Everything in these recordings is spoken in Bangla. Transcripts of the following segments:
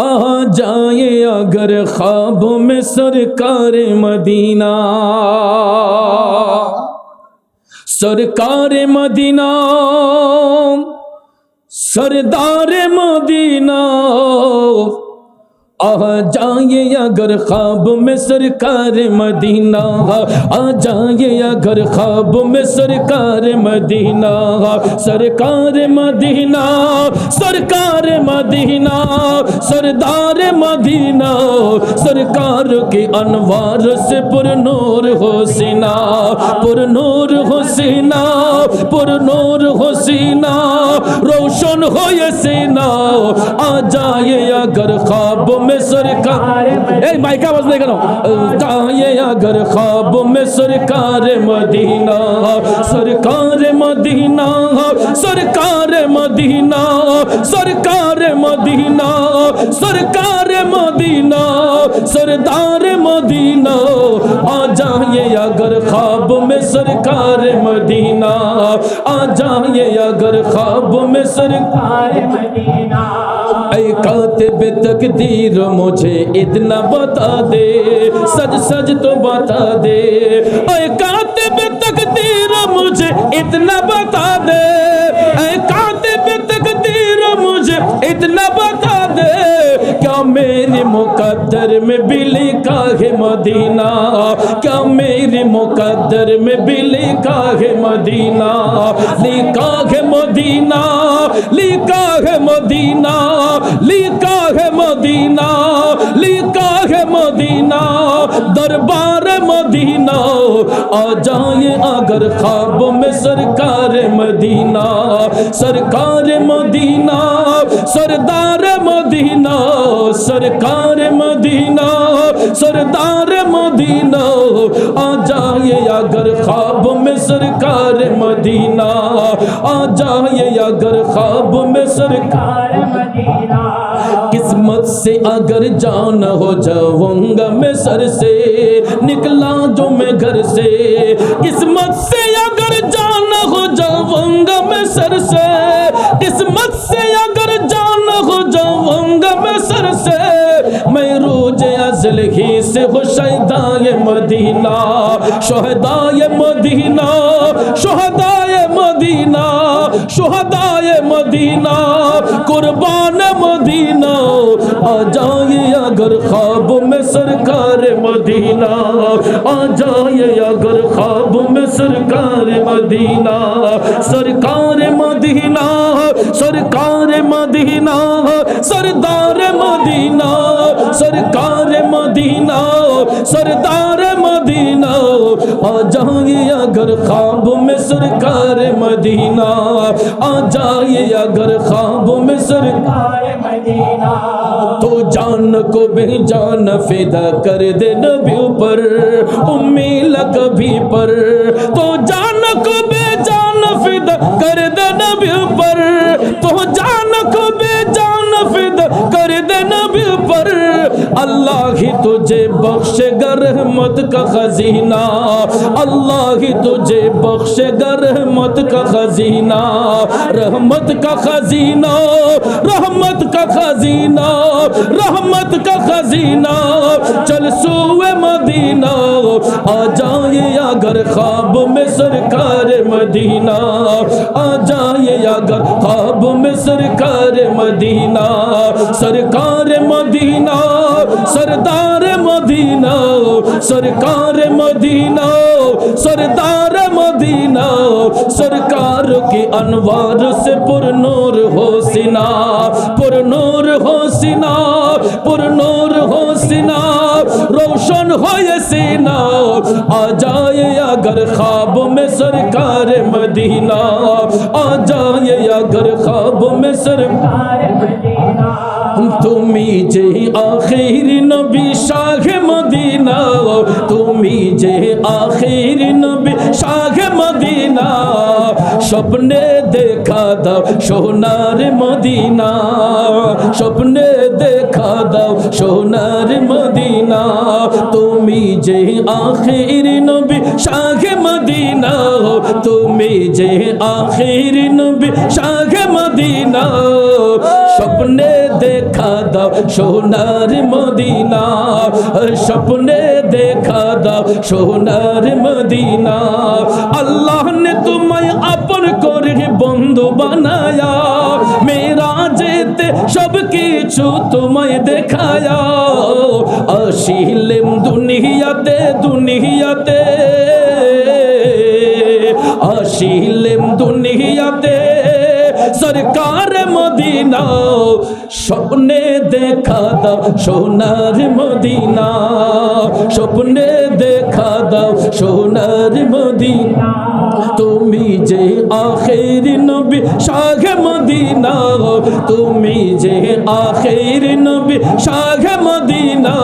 آ جائے اگر خواب میں سرکار مدینہ۔ سرکار مدینہ سردار مدینہ۔ آ جائیے اگر خواب میں سرکار مدینہ، آ جائیے اگر خواب میں سرکار مدینہ سرکار مدینہ سرکار مدینہ، سردار مدینہ، سرکار کے انوار سے پر نور حسینا پر نور حسینا پر نور حسینا روشن ہو یہ آ جائیے اگر خواب میں میں سرکار اے مائکہ بس نہیں کرو؟ تائے اگر خواب میں سرکار مدینہ سرکار مدینہ سرکار مدینہ سرکار مدینہ سرکار مدینہ، سردار مدینہ، آ جائیے اگر خواب میں سرکار مدینہ، آ جائیے اگر خواب میں سرکار مدینہ۔ اے کاتب تقدیر مجھے اتنا بتا دے، سج سج تو بتا دے۔ اے کاتب تقدیر مجھے اتنا بتا دے۔ क्या मेरे मुकद्दर में भी लिखा है मदीना क्या मेरे मुकद्दर में भी लिखा है मदीना लिखा है मदीना लिखा है मदीना लिखा है मदीना लिखा है मदीना दरबार مدینہ، آ جائیں اگر خواب میں سرکار مدینہ سرکار مدینہ، سردار مدینہ، سرکار مدینہ، سردار مدینہ، آ جائیں اگر خواب میں سرکار مدینہ، آ جائیں اگر خواب میں سرکار مدینہ۔ رحمت سے اگر جان ہو جاؤں گا میں سر سے، نکلا جو میں گھر سے۔ قسمت سے اگر جان ہو جاؤں گا میں سر سے۔ قسمت سے اگر جان ہو جاؤں گا میں سر سے۔ میں روج ازل ہی سے ہو شہدائے مدینہ شہدائے مدینہ شہدائے مدینہ شہدائے مدینہ۔ قربان جائے اگر خواب میں سرکار مدینہ، آ جائے اگر خواب میں سرکار مدینہ۔ سرکار مدینہ سرکار مدینہ، سردار مدینہ، سرکار مدینہ، سردار مدینہ جائیے اگر خواب میں سرکار مدینہ، آ جائیے اگر خواب میں سرکار مدینہ۔ تو جان کو بے جان فدا کر دے نبی پر امی لکبھی پر۔ تو جان کو بے جان فدا کر دے نبی پر اللہ ہی تجھے بخش گا رحمت کا خزینہ۔ اللہ ہی تجھے بخش گا رحمت کا خزینہ۔ رحمت کا خزینہ، رحمت کا خزینہ، رحمت کا خزینہ۔ چل سوئے مدینہ، آ جائے اگر خواب میں سرکار مدینہ۔ آ جائے اگر خواب میں سرکار مدینہ۔ سرکار مدینہ سردار مدینہ، سرکار مدینہ، سردار مدینہ، سرکار کی انوار سے پر نور ہو سنا پر نور ہو سنا پر نور ہو سنا روشن ہو یہ سینا۔ آ جائے اگر خواب میں سرکار مدینہ، آ جائے اگر خواب میں سرکار مدینہ۔ তুমি যে আখির নবী শাহ মদিনা তুমি যে আখির নবী স্বপ্নে দেখা দাও সোনার মদিনা। স্বপ্নে দেখা দাও সোনার মদিনা। তুমি যে আখির নবী শাহ মদিনা। তুমি যে আখির নবী শাহ মদিনা। স্বপ্নে দেখা দাও সোনার মদিনা। স্বপ্নে দেখা দাও সোনার মদিনা। আল্লাহ নে তোমায় আপন করে বন্ধু বানায়া মেরা যেতে সব কিছু তোমায় দেখায়া, আসিলেম দুনিয়াতে দুনিয়াতে, আসিলেম দুনিয়াতে, সরকার মদিনা, স্বপ্নে দেখা দাও সোনার মদিনা। স্বপ্নে দেখা দাও সোনার মদিনা। তুমি যে আখের নবী শাহ মদিনা, তুমি যে আখের নবী শাহ মদিনা।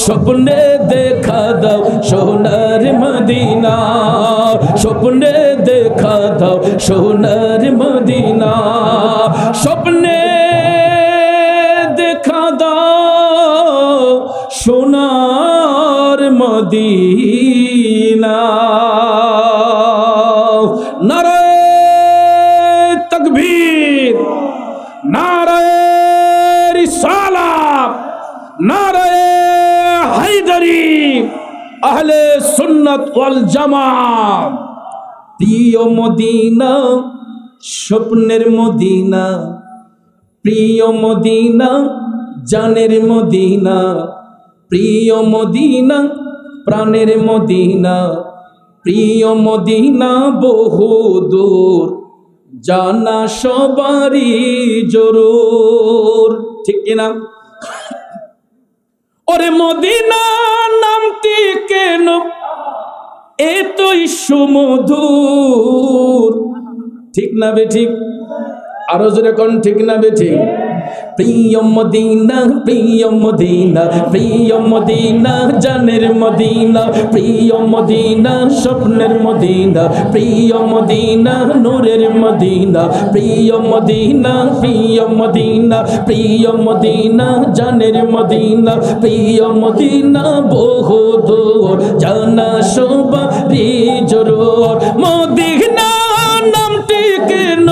স্বপ্নে দেখা দাও সোনার মদিনা। স্বপ্নে দেখা দাও সোনার মদিনা। স্বপ্নে দেখা দাও সোনার মদিনা। নারায় তকবীর, নারায় রিসালা নারায় হায়দারি, আহলে সুন্নাত ওয়াল জামাত। প্রিয় মদিনা স্বপ্নের মদিনা, প্রিয় মদিনা, জানের মদিনা, প্রিয় মদিনা, প্রাণের মদিনা, প্রিয় মদিনা বহু দূর, জানা সবারই জরুর। ঠিক কিনা? ওরে মদিনা নামটি কেন? এতই সুমধুর। ঠিক না বে ঠিক? আরও জোরে কোন, ঠিক না বে ঠিক? প্রিয় মদিনা প্রিয় মদিনা প্রিয় মদিনা, জানের মদিনা, প্রিয় মদিনা, স্বপ্নের মদিনা, প্রিয় মদিনা, নূরের মদিনা, প্রিয় মদিনা প্রিয় মদিনা প্রিয় মদিনা, জানের মদিনা, প্রিয় মদিনা বহু দূর জানা সবারই জরুর মদিনা কেন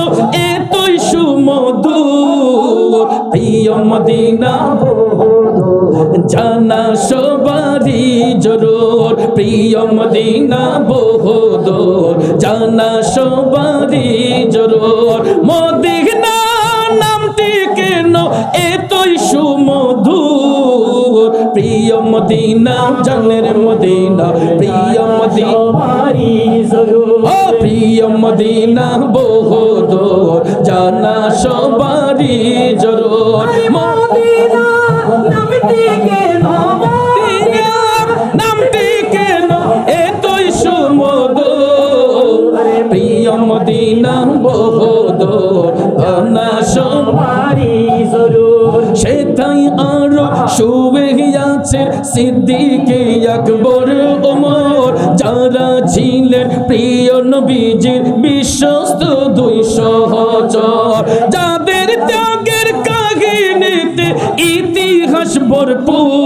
এতই সুমধুর? প্রিয় মদিনা জানা সবারই জরুর। প্রিয় মদিনা বহুদূর জানা সবারই জরুর। মদিনা নামটি কেন এতই সুমধুর? প্রিয় মদিনা জানের মদিনা প্রিয় মদিনা। প্রিয় মদিনা বহু বহুদূর জানা সবারই সেটাই আরও শুয়ে আছে সিদ্দিকে আকবর ওমর। যারা ছিলেন প্রিয় নবীজির বিশ্বস্ত দুই সহচর। যাদের ত্যাগের কাহিনীতে ইতিহাস ভরপুর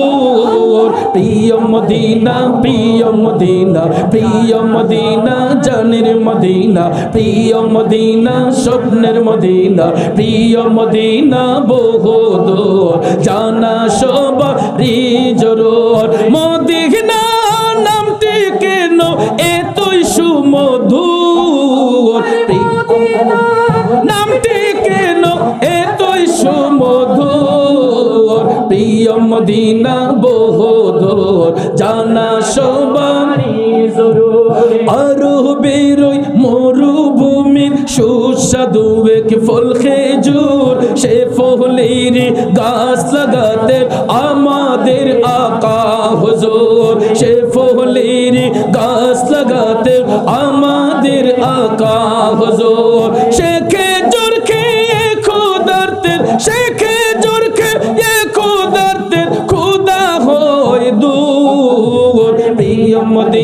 প্রিয় মদিনা প্রিয় মদিনা প্রিয় মদিনা, জানের মদিনা, প্রিয় মদিনা, স্বপ্নের মদিনা, প্রিয় মদিনা বহুদূর জানা সবারই জরুর। মদিনা নামটি কেন এতই সুমধুর? নামটি কেন এতই সুমধুর? প্রিয় মদিনা বহুদূর জানা সবারই জরুর। আরও মরুভূমির সুস্বাদু এক ফল খেজুর। সে ফলের গাছ লাগাতে আমাদের আকা হুজুর। সে ফলের গাছ লাগাতে আমাদের আকা হুজুর। সে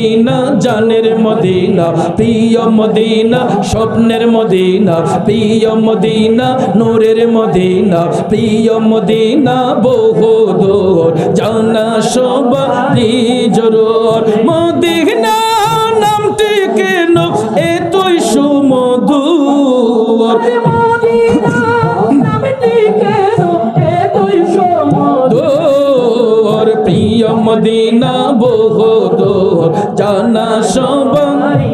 মদিনা, জানের মদিনা, প্রিয় মদিনা, স্বপ্নের মদিনা, প্রিয় মদিনা, নূরের মদিনা, প্রিয় মদিনা, বহু দূর জানা সবারই জরুর। মদিনা নামটি কেন এতই সুমধুর? মদিনা নামটি কেন মদিনা বহুদূর জানা সবাই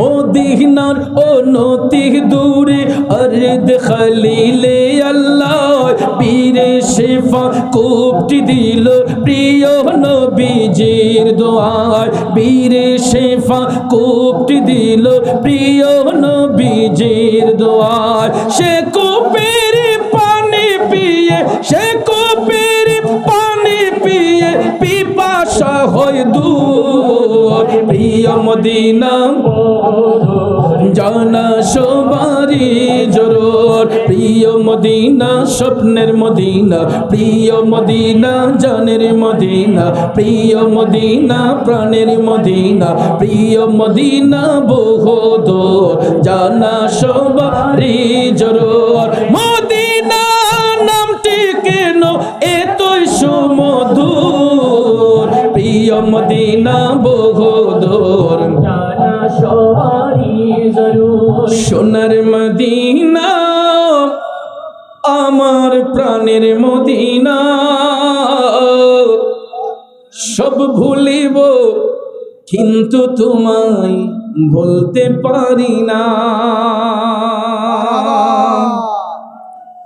মদিনার ও নতি দূরে খলিলে আল্লাহ পীরে শেফা কুপটি দিল প্রিয় নবীজির দোয়ায়। বীরে শেফা কুপটি দিল প্রিয় নবীজির দোয়ায়। সে কুপের মদিনা। জানা সবারি জরুর প্রিয় মদিনা, স্বপ্নের মদিনা। প্রিয় মদিনা, জানের মদিনা। প্রিয় মদিনা, প্রাণের মদিনা। প্রিয় মদিনা বহুদ জানা সবারি জরুর মদিনা নামটি কেন এতই সুমধুর? প্রিয় মদিনা বহুদূর সোনার মদিনা আমার প্রাণের মদিনা। সব ভুলিব কিন্তু তোমায় ভুলতে পারি না।